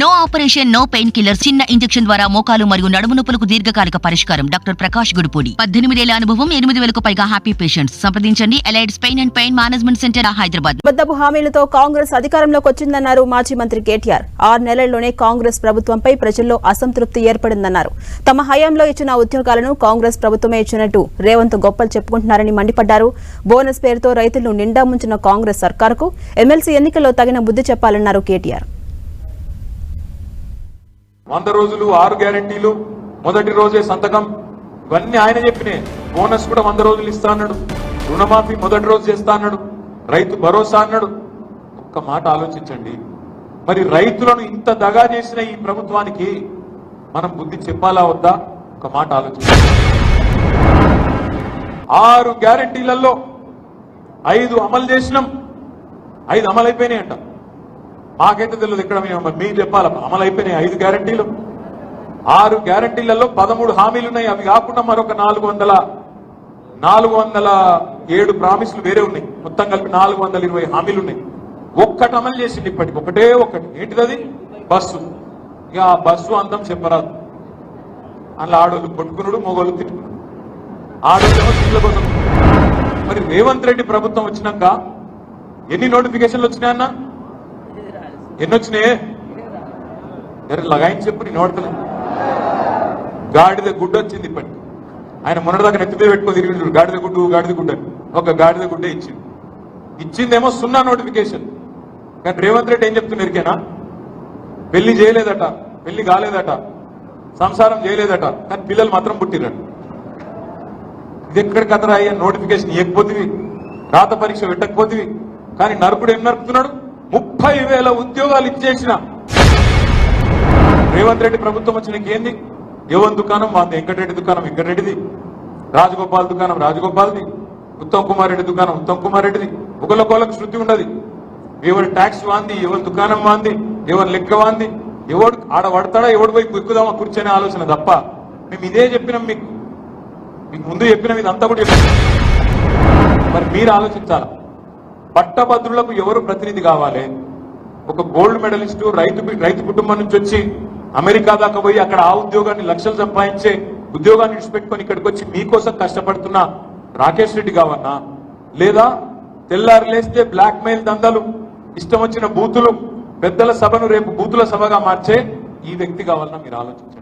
No operation no pain killer చిన్న injection ద్వారా మోకాలు మరియు నడుము నొప్పులకు దీర్ఘకాలిక పరిష్కారం. డాక్టర్ ప్రకాష్ గుడిపూడి. పద్దెనిమిదేళ్ళ అనుభవం ఎనిమిది వేలకు పైగా హ్యాపీ పేషెంట్స్ సంప్రదించండి. Allied pain and pain management centre Hyderabad. అబద్ధపు హామీలతో కాంగ్రెస్ అధికారంలోకి వచ్చిందన్నారు మాజీ మంత్రి కేటీఆర్. ఆరు నెలల్లోనే కాంగ్రెస్ ప్రభుత్వంపై ప్రజల్లో అసంతృప్తి ఏర్పడిందన్నారు. తమ హయాంలో ఇచ్చిన ఉద్యోగాలను కాంగ్రెస్ ప్రభుత్వమే ఇచ్చినట్టు రేవంత్ గొప్పలు చెప్పుకుంటున్నారని మండిపడ్డారు. బోనస్ పేరుతో రైతులను నిండా ముంచిన కాంగ్రెస్ సర్కారుకు ఎమ్మెల్సీ ఎన్నికల్లో తగిన బుద్ధి చెప్పాలన్నారు కేటీఆర్. వంద రోజులు ఆరు గ్యారంటీలు మొదటి రోజే సంతకం. ఇవన్నీ ఆయన చెప్పినే. బోనస్ కూడా వంద రోజులు ఇస్తా అన్నాడు. రుణమాఫీ మొదటి రోజు చేస్తా అన్నాడు. రైతు భరోసా అన్నాడు. ఒక్క మాట ఆలోచించండి. మరి రైతులను ఇంత దగా చేసిన ఈ ప్రభుత్వానికి మనం బుద్ధి చెప్పాలా వద్దా? ఒక మాట ఆలోచించండి. ఆరు గ్యారంటీలలో ఐదు అమలు చేసినాం. ఐదు అమలు అయిపోయినాయంట మాకైతే తెలియదు ఇక్కడ మేము మీరు చెప్పాలి? అమలు అయిపోయినాయి ఐదు గ్యారంటీలు. ఆరు గ్యారంటీలలో పదమూడు హామీలు ఉన్నాయి. అవి కాకుండా మరొక నాలుగు వందల నాలుగు వందల ఏడు ప్రామిసులు వేరే ఉన్నాయి. మొత్తం కలిపి నాలుగు వందల ఇరవై హామీలు ఉన్నాయి. ఒక్కటి అమలు చేసింది ఇప్పటికి. ఒకటే ఒకటి. ఏంటిది అది? బస్సు. ఇక ఆ బస్సు అందం చెప్పరాదు. అందులో ఆడోళ్ళు కొట్టుకున్నాడు మొగోళ్ళు తిట్టుకున్నాడు. ఆడోళ్ళేమో సీట్ల కోసం. మరి రేవంత్ రెడ్డి ప్రభుత్వం వచ్చినాక ఎన్ని నోటిఫికేషన్లు వచ్చినాయన్నా? ఎన్ని వచ్చినాయి జర లగాయించి చెప్పు నేను వాడతలే గాడిద గుడ్డ వచ్చింది ఇప్పటికి. ఆయన మొన్నటిదాకా నెత్తి మీద పెట్టుకొని తిరిగి గాడిద గుడ్డు గాడిద గుడ్డ ఒక గాడిద గుడ్డే ఇచ్చింది ఇచ్చిందేమో సున్నా నోటిఫికేషన్. కానీ రేవంత్ రెడ్డి ఏం చెప్తున్నారు ఇరికేనా పెళ్ళి చేయలేదట పెళ్ళి కాలేదట సంసారం చేయలేదట కానీ పిల్లలు మాత్రం పుట్టిరట ఇది ఎక్కడ కథరా అయ్యా నోటిఫికేషన్? ఇవ్వకపోతివి రాత పరీక్ష పెట్టకపోతేవి. కానీ నరకుడు ఏం నరుకుతున్నాడు? ముప్పై వేల ఉద్యోగాలు ఇచ్చేసిన. రేవంత్ రెడ్డి ప్రభుత్వం వచ్చినాక ఏంది యువన్ దుకాణం మాది వెంకటరెడ్డి దుకాణం వెంకటరెడ్డిది. రాజగోపాల్ దుకాణం రాజగోపాల్ది. ఉత్తమ్ కుమార్ రెడ్డి దుకాణం ఉత్తమ్ కుమార్ రెడ్డిది. ఒకళ్ళకొకళ్ళకి శృద్ధి ఉండదు. ఎవరి ట్యాక్స్ వాంది ఎవరి దుకాణం వాంది ఎవరి లెక్క వాంది ఎవడు ఆడ పడతాడా ఎవడు పోయి ఎక్కుదామా కూర్చొని ఆలోచన తప్ప మేము ఇదే చెప్పినాం మీకు. మీకు ముందు చెప్పినాం ఇదంతా కూడా చెప్పినాం. మరి మీరు ఆలోచించాలా? పట్టభద్రులకు ఎవరు ప్రతినిధి కావాలి? ఒక గోల్డ్ మెడలిస్టు రైతు రైతు కుటుంబం నుంచి వచ్చి అమెరికా దాకా పోయి అక్కడ ఆ ఉద్యోగాన్ని లక్షలు సంపాదించే ఉద్యోగాన్ని విడిచిపెట్టుకొని ఇక్కడికి వచ్చి మీకోసం కష్టపడుతున్న రాకేష్ రెడ్డి కావన్నా లేదా తెల్లారు లేస్తే బ్లాక్ మెయిల్ దందాలు ఇష్టం వచ్చిన బూతులు పెద్దల సభను రేపు బూతుల సభగా మార్చే ఈ వ్యక్తి కావాలన్నా మీరు ఆలోచించండి.